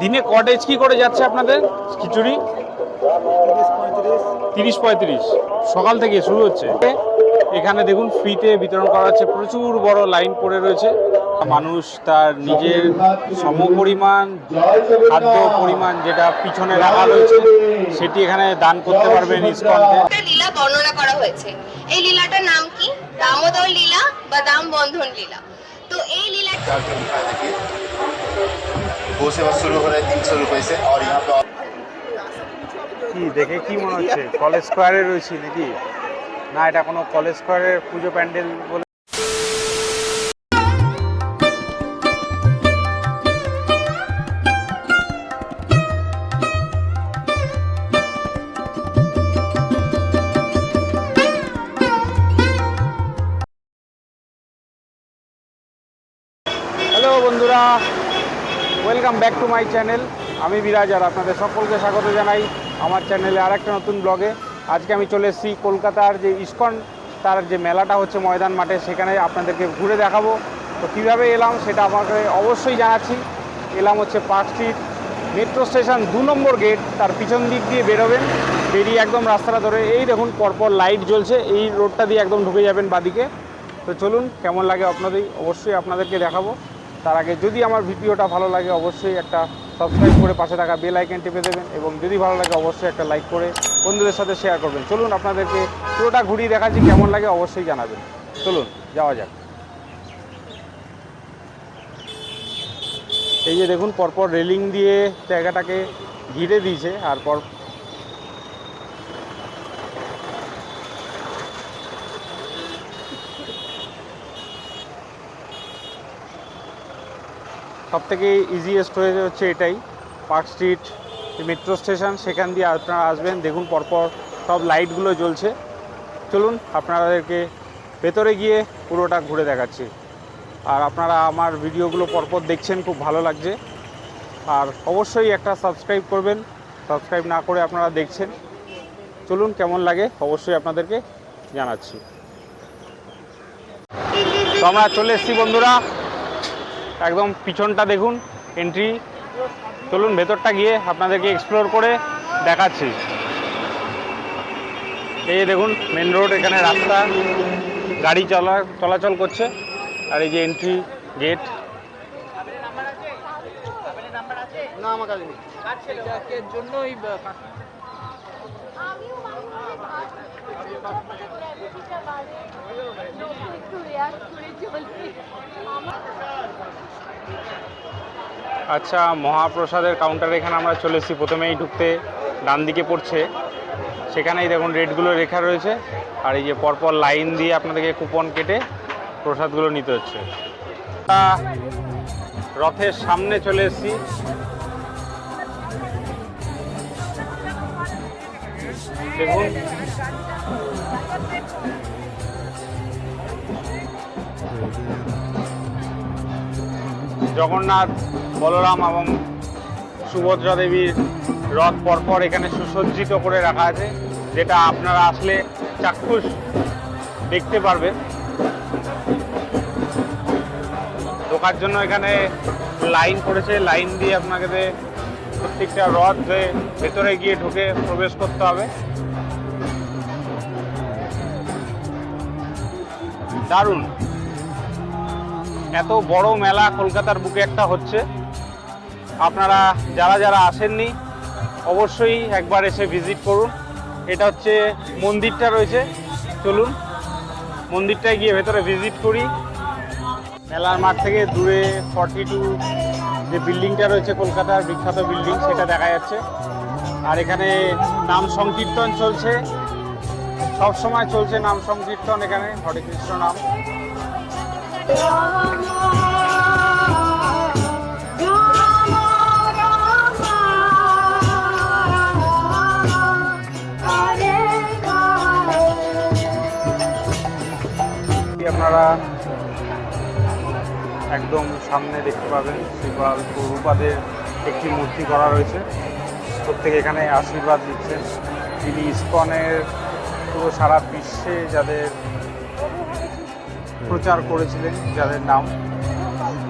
দিনে কটেজ কি করে যাচ্ছে আপনাদের? খিচুড়ি? তিরিশ পঁয়ত্রিশ। সকাল থেকে শুরু হচ্ছে। এখানে দেখুন ফ্রিতে বিতরণ করা হচ্ছে। প্রচুর বড় লাইন পড়ে রয়েছে। মানুষ তার নিজের সমপরিমাণ খাদ্য পরিমাণ যেটা পিছনে রাখা রয়েছে সেটি এখানে দান করতে পারবেন ইস্কনকে লীলা বর্ণনা করা হয়েছে। এই লীলাটার নাম কি? দামোদর লীলা বা দাম বন্ধন লীলা। তো এই লীলা चार सौ रुपये देखिए वो सेवा शुरू हो रहा है तीन सौ रुपये से और यहाँ पे কি দেখে কি মনে হচ্ছে কলেজ স্কোয়ারে রয়েছি নাকি না এটা কোনো কলেজ স্কোয়ারের পুজো প্যান্ডেল বলে welcome back to my channel আমি বিরাজ আর আপনাদের সকলকে স্বাগত জানাই আমার চ্যানেলে আর একটা নতুন ব্লগে আজকে আমি চলে এসেছি কলকাতার যে ইস্কন, তার যে মেলাটা হচ্ছে ময়দান মাঠে, সেখানে আপনাদেরকে ঘুরে দেখাবো। তো কীভাবে এলাম সেটা আমাকে অবশ্যই জানাচ্ছি। এলাম হচ্ছে পার্ক স্ট্রিট মেট্রো স্টেশন দু নম্বর গেট তার পিছন দিক দিয়ে বেরোবেন, বেরিয়ে একদম রাস্তাটা ধরে, এই দেখুন পরপর লাইট জ্বলছে, এই রোডটা দিয়ে একদম ঢুকে যাবেন বাদিকে। তো চলুন, কেমন লাগে আপনাদের, অবশ্যই আপনাদেরকে দেখাবো। তার আগে যদি আমার ভিডিওটা ভালো লাগে অবশ্যই একটা সাবস্ক্রাইব করে পাশে থাকা বেল আইকন টিপে দেবেন এবং যদি ভালো লাগে অবশ্যই একটা লাইক করে বন্ধুদের সাথে শেয়ার করবেন। চলুন আপনাদেরকে পুরোটা ঘুরিয়ে দেখাচ্ছি, কেমন লাগে অবশ্যই জানাবেন। চলুন, যাওয়া যাক। এই যে দেখুন, পরপর রেলিং দিয়ে জায়গাটাকে ঘিরে দিয়েছে আর পর সব থেকে ইজিয়েস্ট হয়ে হচ্ছে এটাই। পার্ক স্ট্রিট মেট্রো স্টেশন সেখান দিয়ে আপনারা আসবেন, দেখুন পরপর সব লাইটগুলো জ্বলছে। চলুন, আপনাদেরকে ভেতরে গিয়ে পুরোটা ঘুরে দেখাচ্ছি। আর আপনারা আমার ভিডিওগুলো পরপর দেখছেন, খুব ভালো লাগছে। আর অবশ্যই একটা সাবস্ক্রাইব করবেন। সাবস্ক্রাইব না করে আপনারা দেখছেন। চলুন, কেমন লাগে অবশ্যই আপনাদেরকে জানাচ্ছি। তো আমরা চলে এসেছি, বন্ধুরা। একদম পিছনটা দেখুন এন্ট্রি চলুন ভেতরটা গিয়ে আপনাদেরকে এক্সপ্লোর করে দেখাচ্ছি। এই যে দেখুন মেন রোড এখানে রাস্তা গাড়ি চলা চলাচল করছে। আর এই যে এন্ট্রি গেট আচ্ছা মহাপ্রসাদের কাউন্টারে এখানে আমরা চলে এসেছি। প্রথমেই ঢুকতে ডান দিকে পড়ছে। সেখানেই দেখুন রেটগুলো লেখা রয়েছে। আর এই যে পরপর লাইন দিয়ে আপনাদেরকে কুপন কেটে প্রসাদগুলো নিতে হচ্ছে। রথের সামনে চলে এসেছি। দেখুন জগন্নাথ, বলরাম এবং সুভদ্রা দেবীর রথ পরপর এখানে সুসজ্জিত করে রাখা আছে, যেটা আপনারা আসলে চাক্ষুষ দেখতে পারবেন। ঢোকার জন্য এখানে লাইন পড়েছে, লাইন দিয়ে আপনাকে প্রত্যেকটা রথ যে ভেতরে গিয়ে ঢুকে প্রবেশ করতে হবে। দারুণ! এত বড় মেলা কলকাতার বুকে একটা হচ্ছে। আপনারা যারা যারা আসেননি, অবশ্যই একবার এসে ভিজিট করুন। এটা হচ্ছে মন্দিরটা রয়েছে। চলুন, মন্দিরটায় গিয়ে ভেতরে ভিজিট করি। মেলার মাঠ থেকে দূরে ফর্টি টু যে বিল্ডিংটা রয়েছে কলকাতার বিখ্যাত বিল্ডিং সেটা দেখা যাচ্ছে। আর এখানে নাম সংকীর্তন চলছে। সব সময় চলছে নাম সংকীর্তন এখানে, হরে কৃষ্ণ নাম। আপনারা একদম সামনে দেখতে পাবেন শ্রীপাল প্রভুপাদের একটি মূর্তি করা রয়েছে। প্রত্যেকে এখানে আশীর্বাদ দিচ্ছেন। তিনি ইস্কনের পুরো সারা বিশ্বে যাদের প্রচার করেছিলেন, যাদের নাম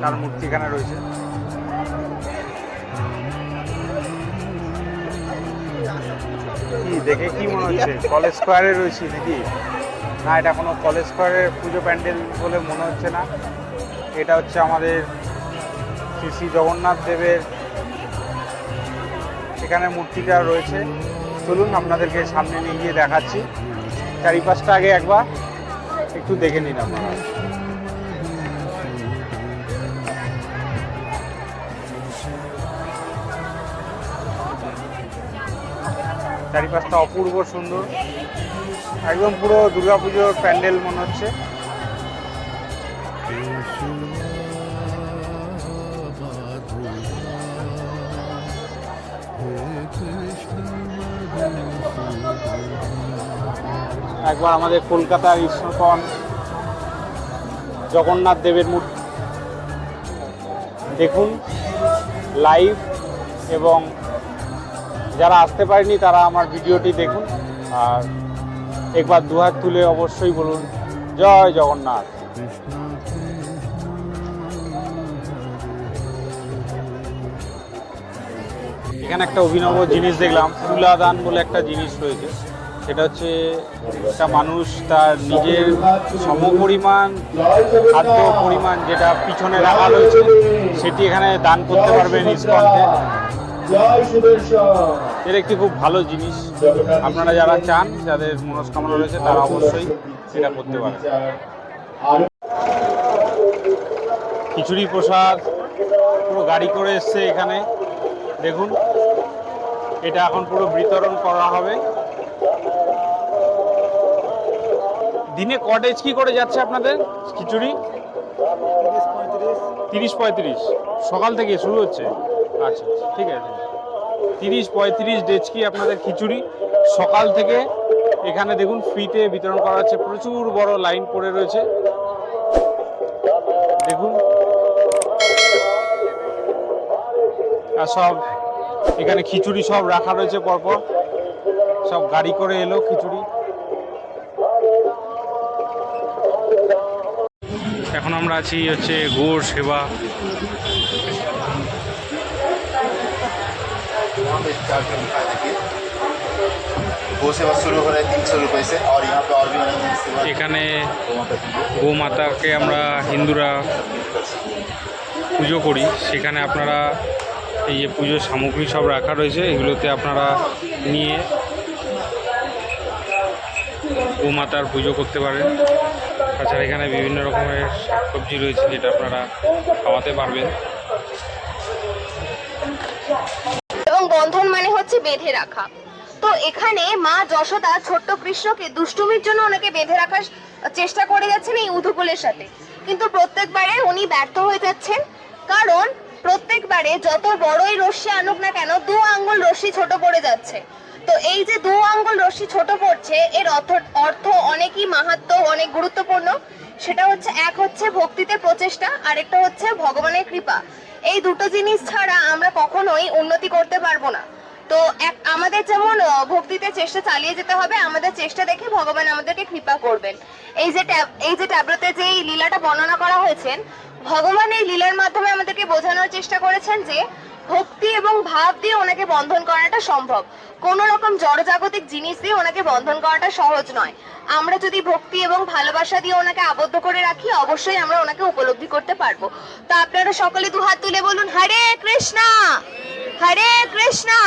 তার মূর্তিখানা রয়েছে। কি, দেখে কি মনে হচ্ছে? কলেজ স্কোয়ারে রয়েছি নাকি? না, এটা কোনো কলেজ স্কোয়ারের পুজো প্যান্ডেল বলে মনে হচ্ছে না। এটা হচ্ছে আমাদের শ্রী শ্রী জগন্নাথ দেবের এখানে মূর্তিটা রয়েছে। চলুন আপনাদেরকে সামনে নিয়ে গিয়ে দেখাচ্ছি। চারিপাশটা আগে একবার একটু দেখে নিন আপনারা। চারিপাশটা অপূর্ব সুন্দর। একদম পুরো দুর্গাপুজোর প্যান্ডেল মনে হচ্ছে। একবার আমাদের কলকাতার ইস্কন জগন্নাথ দেবের মূর্তি দেখুন লাইভ এবং যারা আসতে পারেনি তারা আমার ভিডিওটি দেখুন, আর একবার দুহাত তুলে অবশ্যই বলুন, জয় জগন্নাথ। এখানে একটা অভিনব জিনিস দেখলাম তুলাদান বলে একটা জিনিস রয়েছে। সেটা হচ্ছে একটা মানুষ তার নিজের সমপরিমাণ খাদ্য পরিমাণ যেটা পিছনে রাখা রয়েছে, সেটি এখানে দান করতে পারবেন ইস্কনকে এর একটি খুব ভালো জিনিস, আপনারা যারা চান, যাদের মনস্কামনা রয়েছে, তারা অবশ্যই এটা করতে পারেন। খিচুড়ি প্রসাদ, পুরো গাড়ি করে এসছে এখানে। দেখুন, এটা এখন পুরো বিতরণ করা হবে। দিনে কটেজ কি করে যাচ্ছে আপনাদের খিচুড়ি? তিরিশ পঁয়ত্রিশ। সকাল থেকে শুরু হচ্ছে? আচ্ছা ঠিক আছে। তিরিশ পঁয়ত্রিশ ডেচকি আপনাদের খিচুড়ি? সকাল থেকে এখানে দেখুন, ফ্রিতে বিতরণ করা হচ্ছে। প্রচুর বড় লাইন পড়ে রয়েছে। দেখুন। আর সব এখানে খিচুড়ি সব রাখা রয়েছে পরপর। সব গাড়ি করে এলো খিচুড়ি। এখন আমরা আছি হচ্ছে গোড় সেবা। এখানে গোমাতাকে আমরা হিন্দুরা পুজো করি। সেখানে আপনারা এই যে পুজোর সামগ্রী সব রাখা রয়েছে এগুলোতে আপনারা নিয়ে গোমাতার পুজো করতে পারেন। তাছাড়া এখানে বিভিন্ন রকমের শাকসবজি রয়েছে যেটা আপনারা খাওয়াতে পারবেন। এবং বন্ধন মানে হচ্ছে বেঁধে রাখা। তো এখানে মা যশোদা ছোট্ট কৃষ্ণকে দুষ্টুমির জন্য ওনাকে বেঁধে রাখার চেষ্টা করে যাচ্ছেন এই উধুকুলের সাথে। কিন্তু প্রত্যেকবারে উনি ব্যর্থ হয়ে যাচ্ছেন। কারণ প্রত্যেকবারে যত বড়ই রশ্মি আনুক না কেন, দু আঙ্গুল রশ্মি ছোট পড়ে যাচ্ছে। তো এই যে দু আঙ্গুল রশ্মি ছোট পড়ছে, এর অর্থ অর্থ অনেকই মাহাত্ম, অনেক গুরুত্বপূর্ণ। সেটা হচ্ছে, এক হচ্ছে ভক্তিতে প্রচেষ্টা, আরেকটা হচ্ছে ভগবানের কৃপা। এই দুটো জিনিস ছাড়া আমরা কখনোই উন্নতি করতে পারব না। তো এক আমাদের যেমন ভক্তিতে চেষ্টা চালিয়ে যেতে হবে, আমাদের চেষ্টা দেখে ভগবান আমাদেরকে কৃপা করবেন। এই যে এই যে ট্যাবলেটে যে এই লীলাটা বর্ণনা করা হয়েছে ভগবান এই লীলার মাধ্যমে আমাদেরকে বোঝানোর চেষ্টা করেছেন যে ভক্তি এবং ভাব দিয়ে ওনাকে বন্ধন করাটা সম্ভব। কোন রকম জড়জাগতিক জিনিস দিয়ে ওনাকে বন্ধন করাটা সহজ নয়। আমরা যদি ভক্তি এবং ভালোবাসা দিয়ে ওনাকে আবদ্ধ করে রাখি, অবশ্যই আমরা ওনাকে উপলব্ধি করতে পারব। তো আপনারা সকলে দু হাত তুলে বলুন, হরে কৃষ্ণা! হরে কৃষ্ণা!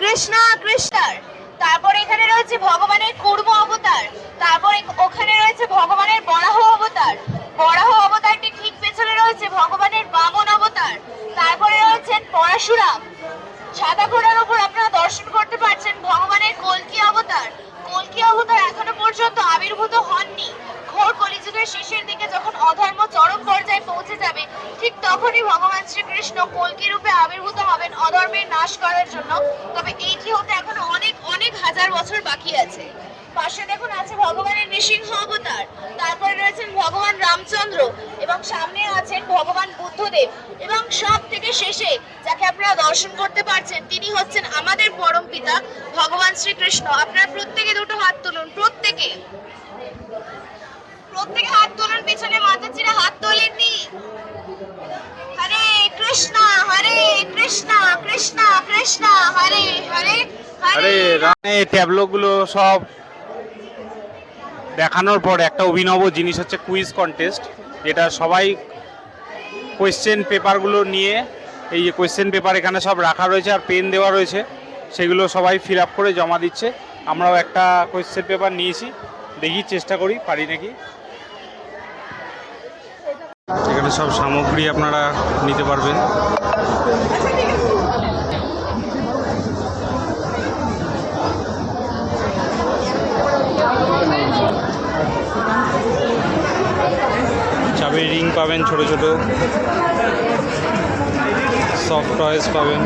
কৃষ্ণা, কৃষ্ণার! তারপর এখানে রয়েছে ভগবানের কুর্ম অবতার। তারপর ওখানে রয়েছে ভগবানের বরাহ অবতার। বরাহ অবতারটি ঠিক পেছনে রয়েছে ভগবানের বামন অবতার। তারপরে রয়েছেন পরাশুরাম। সাদা ঘোড়ার উপর আপনারা দর্শন করতে পারছেন ভগবানের কলকি অবতার কলকি অবতার এখনও পর্যন্ত আবির্ভূত হননি ঘোর কলিযুগের শেষের দিকে যখন অধর্ম চরম পর্যায়ে পৌঁছে যাবে ঠিক তখনই ভগবান শ্রীকৃষ্ণ কলকি রূপে আবির্ভূত হবেন অধর্মের নাশ করার জন্য তবে এইটি হতে এখনও অনেক অনেক হাজার বছর বাকি আছে পাশে দেখুন আছে ভগবানের নৃসিংহ অবতার তারপরে রয়েছেন ভগবান রামচন্দ্র এবং সামনে আছেন ভগবান বুদ্ধদেব এবং সব থেকে শেষে যাকে আপনারা দর্শন করতে পারছেন তিনি হচ্ছেন আমাদের পরম পিতা ভগবান শ্রীকৃষ্ণ। আপনারা প্রত্যেকে দুটো হাত তুলুন প্রত্যেকে। প্রত্যেকে হাত তুলুন পিছনে মাতাজিরা হাত তোলেননি। হরে কৃষ্ণ হরে কৃষ্ণ কৃষ্ণ কৃষ্ণ হরে হরে আরে রানে ট্যাবলোগুলো সব দেখানোর পর একটা অভিনব জিনিস হচ্ছে কুইজ কন্টেস্ট যেটা সবাই কোয়েশ্চেন পেপারগুলো নিয়ে, এই যে কোয়েশ্চেন পেপার এখানে সব রাখা রয়েছে আর পেন দেওয়া রয়েছে, সেগুলো সবাই ফিল আপ করে জমা দিচ্ছে। আমরাও একটা কোয়েশ্চেন পেপার নিয়েছি, দেখি চেষ্টা করি, পারি নাকি? এখানে সব সামগ্রী আপনারা নিতে পারবেন। চাবির রিং পাবেন ছোট ছোট। সফট টয়েস পাবেন।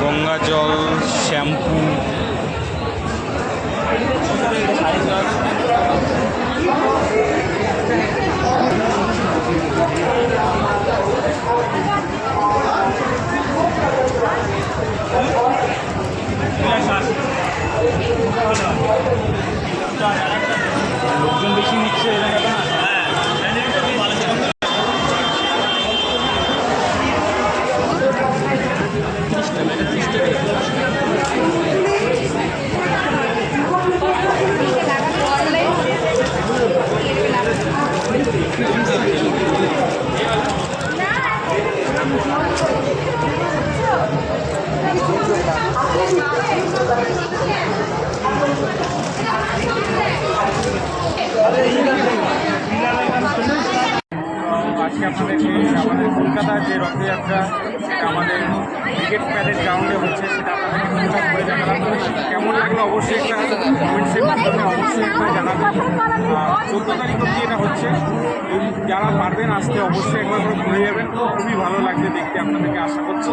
গঙ্গা জল শ্যাম্পু। লোকজন বেশি নিচ্ছে আজকে আপনাদেরকে আমাদের কলকাতার যে রথযাত্রা, সেটা আমাদের ক্রিকেট প্যারেড গ্রাউন্ডে হচ্ছে, সেটা আপনাদেরকে কেমন লাগল অবশ্যই একটা কমেন্টসের মাধ্যমে অবশ্যই একটা জানাবেন। চোদ্দ তারিখ অবধি এটা হচ্ছে। যারা পারবেন আসতে অবশ্যই একবার করে ঘুরে যাবেন। খুবই ভালো লাগবে দেখতে আপনাদেরকে, আশা করছি।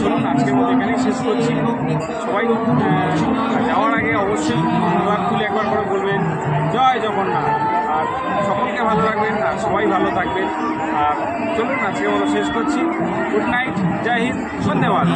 চলুন, আজকের মতো এখানেই শেষ করছি। সবাই যাওয়ার আগে অবশ্যই দুয়ার তুলে একবার করে বলবেন, জয় জগন্নাথ। আর সকলকে ভালো রাখবেন আর সবাই ভালো থাকবেন। আর চলুন, আজকে বলো শেষ করছি। গুড নাইট জয় হিন্দ ধন্যবাদ